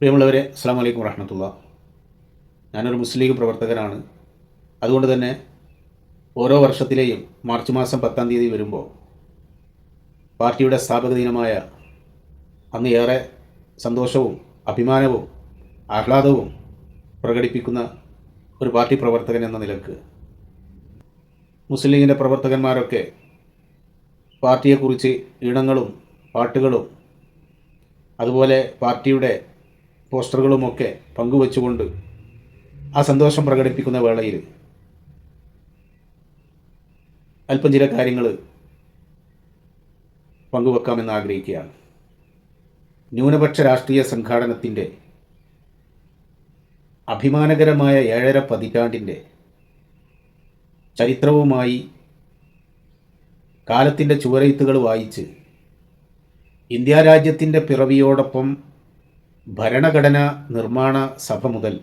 പ്രിയമുള്ളവരെ അസ്സാം വലൈക്കും വറഹമത്തുള്ള. ഞാനൊരു മുസ്ലിം ലീഗ് പ്രവർത്തകനാണ്. അതുകൊണ്ട് തന്നെ ഓരോ വർഷത്തിലെയും മാർച്ച് മാസം പത്താം തീയതി വരുമ്പോൾ പാർട്ടിയുടെ സ്ഥാപക ദിനമായ അന്ന് ഏറെ സന്തോഷവും അഭിമാനവും ആഹ്ലാദവും പ്രകടിപ്പിക്കുന്ന ഒരു പാർട്ടി പ്രവർത്തകൻ എന്ന നിലയ്ക്ക് മുസ്ലിം ലീഗിന്റെ പ്രവർത്തകന്മാരൊക്കെ പാർട്ടിയെക്കുറിച്ച് ഈണങ്ങളും പാട്ടുകളും അതുപോലെ പാർട്ടിയുടെ പോസ്റ്ററുകളുമൊക്കെ പങ്കുവച്ചുകൊണ്ട് ആ സന്തോഷം പ്രകടിപ്പിക്കുന്ന വേളയിൽ അല്പം ചില കാര്യങ്ങൾ പങ്കുവെക്കാമെന്ന് ആഗ്രഹിക്കുകയാണ്. ന്യൂനപക്ഷ രാഷ്ട്രീയ സംഘാടനത്തിന്റെ അഭിമാനകരമായ ഏഴര പതിറ്റാണ്ടിന്റെ ചരിത്രവുമായി കാലത്തിന്റെ ചുവരെഴുത്തുകൾ വായിച്ച് ഇന്ത്യ രാജ്യത്തിന്റെ പിറവിയോടൊപ്പം ഭരണഘടന നിർമ്മാണ സഭ മുതൽ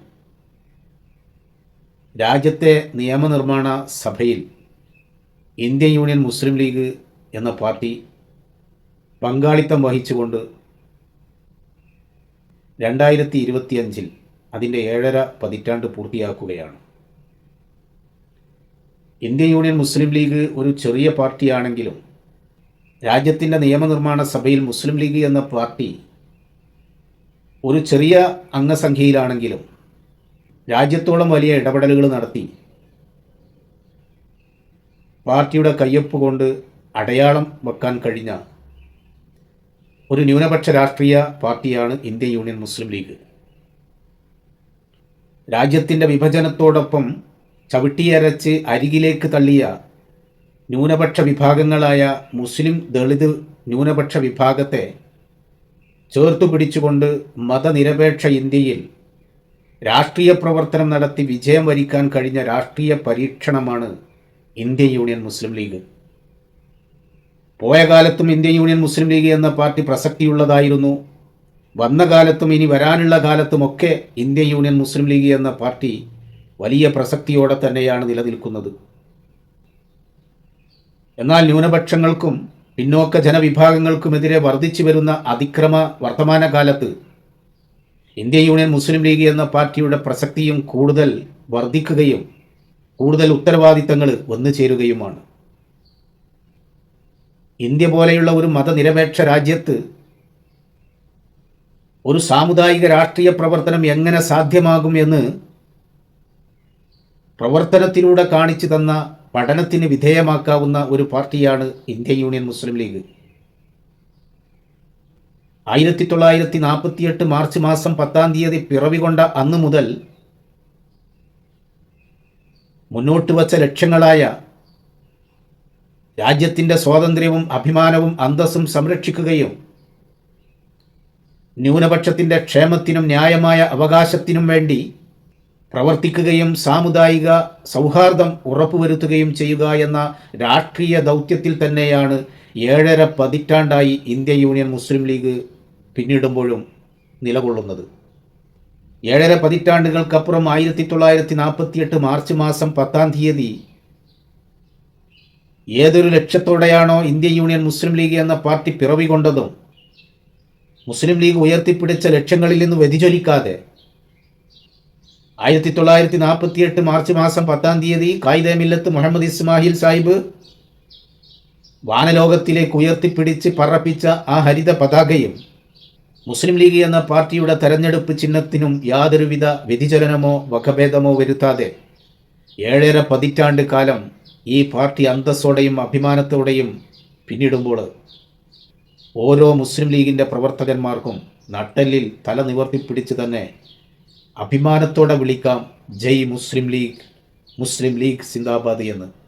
രാജ്യത്തെ നിയമനിർമ്മാണ സഭയിൽ ഇന്ത്യൻ യൂണിയൻ മുസ്ലിം ലീഗ് എന്ന പാർട്ടി പങ്കാളിത്തം വഹിച്ചുകൊണ്ട് രണ്ടായിരത്തി ഇരുപത്തിയഞ്ചിൽ അതിന്റെ ഏഴര പതിറ്റാണ്ട് പൂർത്തിയാക്കുകയാണ്. ഇന്ത്യൻ യൂണിയൻ മുസ്ലിം ലീഗ് ഒരു ചെറിയ പാർട്ടിയാണെങ്കിലും രാജ്യത്തിന്റെ നിയമനിർമ്മാണ സഭയിൽ മുസ്ലിം ലീഗ് എന്ന പാർട്ടി ഒരു ചെറിയ അംഗസംഖ്യയിലാണെങ്കിലും രാജ്യത്തോളം വലിയ ഇടപെടലുകൾ നടത്തി പാർട്ടിയുടെ കയ്യൊപ്പ് കൊണ്ട് അടയാളം വെക്കാൻ കഴിഞ്ഞ ഒരു ന്യൂനപക്ഷ രാഷ്ട്രീയ പാർട്ടിയാണ് ഇന്ത്യൻ യൂണിയൻ മുസ്ലിം ലീഗ്. രാജ്യത്തിന്റെ വിഭജനത്തോടൊപ്പം ചവിട്ടിയരച്ച് അരികിലേക്ക് തള്ളിയ ന്യൂനപക്ഷ വിഭാഗങ്ങളായ മുസ്ലിം ദളിത് ന്യൂനപക്ഷ വിഭാഗത്തെ ചേർത്തു പിടിച്ചുകൊണ്ട് മതനിരപേക്ഷ ഇന്ത്യയിൽ രാഷ്ട്രീയ പ്രവർത്തനം നടത്തി വിജയം വരിക്കാൻ കഴിഞ്ഞ രാഷ്ട്രീയ പരീക്ഷണമാണ് ഇന്ത്യൻ യൂണിയൻ മുസ്ലിം ലീഗ്. പോയ കാലത്തും ഇന്ത്യൻ യൂണിയൻ മുസ്ലിം ലീഗ് എന്ന പാർട്ടി പ്രസക്തിയുള്ളതായിരുന്നു. വന്ന കാലത്തും ഇനി വരാനുള്ള കാലത്തുമൊക്കെ ഇന്ത്യൻ യൂണിയൻ മുസ്ലിം ലീഗ് എന്ന പാർട്ടി വലിയ പ്രസക്തിയോടെ തന്നെയാണ് നിലനിൽക്കുന്നത്. എന്നാൽ ന്യൂനപക്ഷങ്ങൾക്കും പിന്നോക്ക ജനവിഭാഗങ്ങൾക്കുമെതിരെ വർദ്ധിച്ചു വരുന്ന അതിക്രമ വർത്തമാനകാലത്ത് ഇന്ത്യൻ യൂണിയൻ മുസ്ലിം ലീഗ് എന്ന പാർട്ടിയുടെ പ്രസക്തിയും കൂടുതൽ വർദ്ധിക്കുകയും കൂടുതൽ ഉത്തരവാദിത്തങ്ങൾ വന്നു ചേരുകയുമാണ്. ഇന്ത്യ പോലെയുള്ള ഒരു മതനിരപേക്ഷ രാജ്യത്ത് ഒരു സാമുദായിക രാഷ്ട്രീയ പ്രവർത്തനം എങ്ങനെ സാധ്യമാകും എന്ന് പ്രവർത്തനത്തിലൂടെ കാണിച്ചു തന്ന പഠനത്തിന് വിധേയമാക്കാവുന്ന ഒരു പാർട്ടിയാണ് ഇന്ത്യൻ യൂണിയൻ മുസ്ലിം ലീഗ്. ആയിരത്തി തൊള്ളായിരത്തി നാൽപ്പത്തിയെട്ട് മാർച്ച് മാസം പത്താം തീയതി പിറവികൊണ്ട അന്ന് മുതൽ മുന്നോട്ട് വച്ച ലക്ഷ്യങ്ങളായ രാജ്യത്തിന്റെ സ്വാതന്ത്ര്യവും അഭിമാനവും അന്തസ്സും സംരക്ഷിക്കുകയും ന്യൂനപക്ഷത്തിന്റെ ക്ഷേമത്തിനും ന്യായമായ അവകാശത്തിനും വേണ്ടി പ്രവർത്തിക്കുകയും സാമുദായിക സൗഹാർദ്ദം ഉറപ്പുവരുത്തുകയും ചെയ്യുക എന്ന രാഷ്ട്രീയ ദൗത്യത്തിൽ തന്നെയാണ് ഏഴര പതിറ്റാണ്ടായി ഇന്ത്യ യൂണിയൻ മുസ്ലിം ലീഗ് പിന്നിടുമ്പോഴും നിലകൊള്ളുന്നത്. ഏഴര പതിറ്റാണ്ടുകൾക്കപ്പുറം ആയിരത്തി തൊള്ളായിരത്തി നാൽപ്പത്തിയെട്ട് മാർച്ച് മാസം പത്താം തീയതി ഏതൊരു ലക്ഷ്യത്തോടെയാണോ ഇന്ത്യ യൂണിയൻ മുസ്ലിം ലീഗ് എന്ന പാർട്ടി പിറവികൊണ്ടതും മുസ്ലിം ലീഗ് ഉയർത്തിപ്പിടിച്ച ലക്ഷ്യങ്ങളിൽ നിന്ന് വ്യതിചലിക്കാതെ ആയിരത്തി തൊള്ളായിരത്തി നാൽപ്പത്തി എട്ട് മാർച്ച് മാസം പത്താം തീയതി കായിദ മില്ലത്ത് മുഹമ്മദ് ഇസ്മാഹിൽ സാഹിബ് വാനലോകത്തിലേക്ക് ഉയർത്തിപ്പിടിച്ച് പറപ്പിച്ച ആ ഹരിത പതാകയും മുസ്ലിം ലീഗ് എന്ന പാർട്ടിയുടെ തെരഞ്ഞെടുപ്പ് ചിഹ്നത്തിനും യാതൊരുവിധ വ്യതിചലനമോ വകഭേദമോ വരുത്താതെ ഏഴര പതിറ്റാണ്ട് കാലം ഈ പാർട്ടി അന്തസ്സോടെയും അഭിമാനത്തോടെയും പിന്നിടുമ്പോൾ ഓരോ മുസ്ലിം ലീഗിന്റെ പ്രവർത്തകന്മാർക്കും നട്ടെല്ലിൽ തല നിവർത്തിപ്പിടിച്ച് തന്നെ അഭിമാനത്തോടെ വിളിക്കാം. ജയ് മുസ്ലിം ലീഗ്. മുസ്ലിം ലീഗ് സിന്ദാബാദ് എന്ന്.